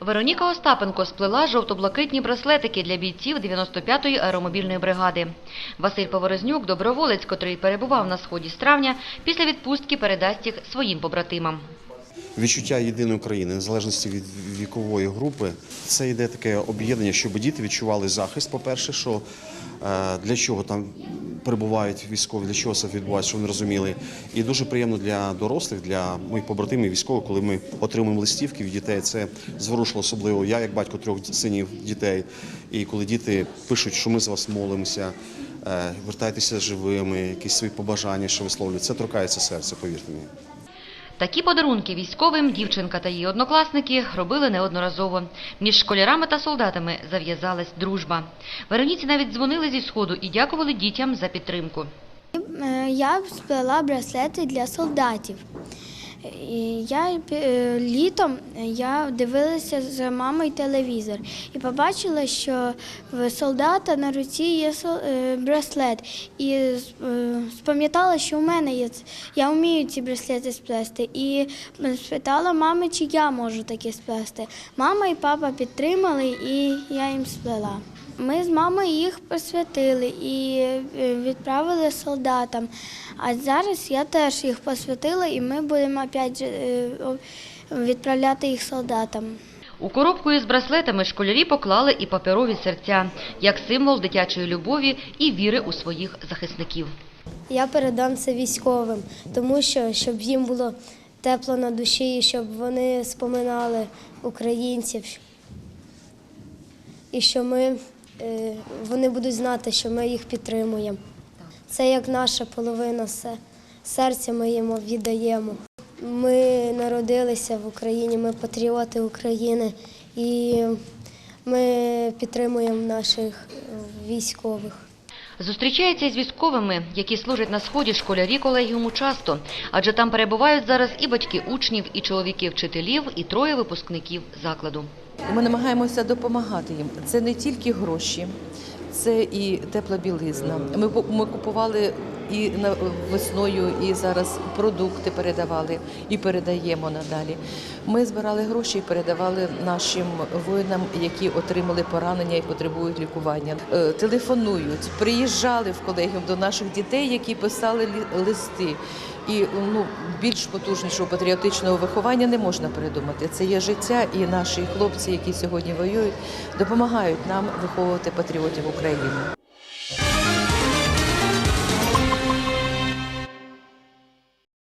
Вероніка Остапенко сплела жовто-блакитні браслетики для бійців 95-ї аеромобільної бригади. Василь Поворознюк, доброволець, котрий перебував на сході з травня, після відпустки передасть їх своїм побратимам. Відчуття єдиної України, незалежності від вікової групи, це йде таке об'єднання, щоб діти відчували захист. По-перше, що е, для чого там перебувають військові, для чого це відбувається, що вони розуміли. І дуже приємно для дорослих, для моїх побратимів військових, коли ми отримуємо листівки від дітей. Це зворушило особливо я, як батько трьох синів дітей. І коли діти пишуть, що ми за вас молимося, е, вертайтеся живими, якісь свої побажання, що висловлюють, це торкається серце, повірте мені. Такі подарунки військовим дівчинка та її однокласники робили неодноразово. Між школярами та солдатами зав'язалась дружба. Вероніці навіть дзвонили зі сходу і дякували дітям за підтримку. Е, Я сплела браслети для солдатів. Я е, літом я дивилася з мамою телевізор і побачила, що в солдата на руці є е, браслет. І е, спам'ятала, що у мене є. Я вмію ці браслети сплести. І спитала мами, чи я можу такі сплести. Мама і папа підтримали, і я їм сплела. Ми з мамою їх посвятили і е, відправили солдатам. А зараз я теж їх посвятила, і ми будемо опять е, відправляти їх солдатам. У коробку із браслетами школярі поклали і паперові серця, як символ дитячої любові і віри у своїх захисників. Я передам це військовим, тому що щоб їм було тепло на душі, щоб вони споминали українців. І що ми, вони будуть знати, що ми їх підтримуємо. Це як наша половина, все. серця ми їм віддаємо. Ми народилися в Україні, ми патріоти України і ми підтримуємо наших е, військових. Зустрічається із військовими, які служать на сході школярі колегіуму часто, адже там перебувають зараз і батьки учнів, і чоловіки вчителів, і троє випускників закладу. Ми намагаємося допомагати їм. Це не тільки гроші, це і тепла білизна. Ми, ми купували і весною, і зараз продукти передавали і передаємо надалі. Ми збирали гроші і передавали нашим воїнам, які отримали поранення і потребують лікування. Е, Телефонують, приїжджали в колегіум до наших дітей, які писали листи. І ну більш потужнішого патріотичного виховання не можна придумати. Це є життя, і наші хлопці, які сьогодні воюють, допомагають нам виховувати патріотів України.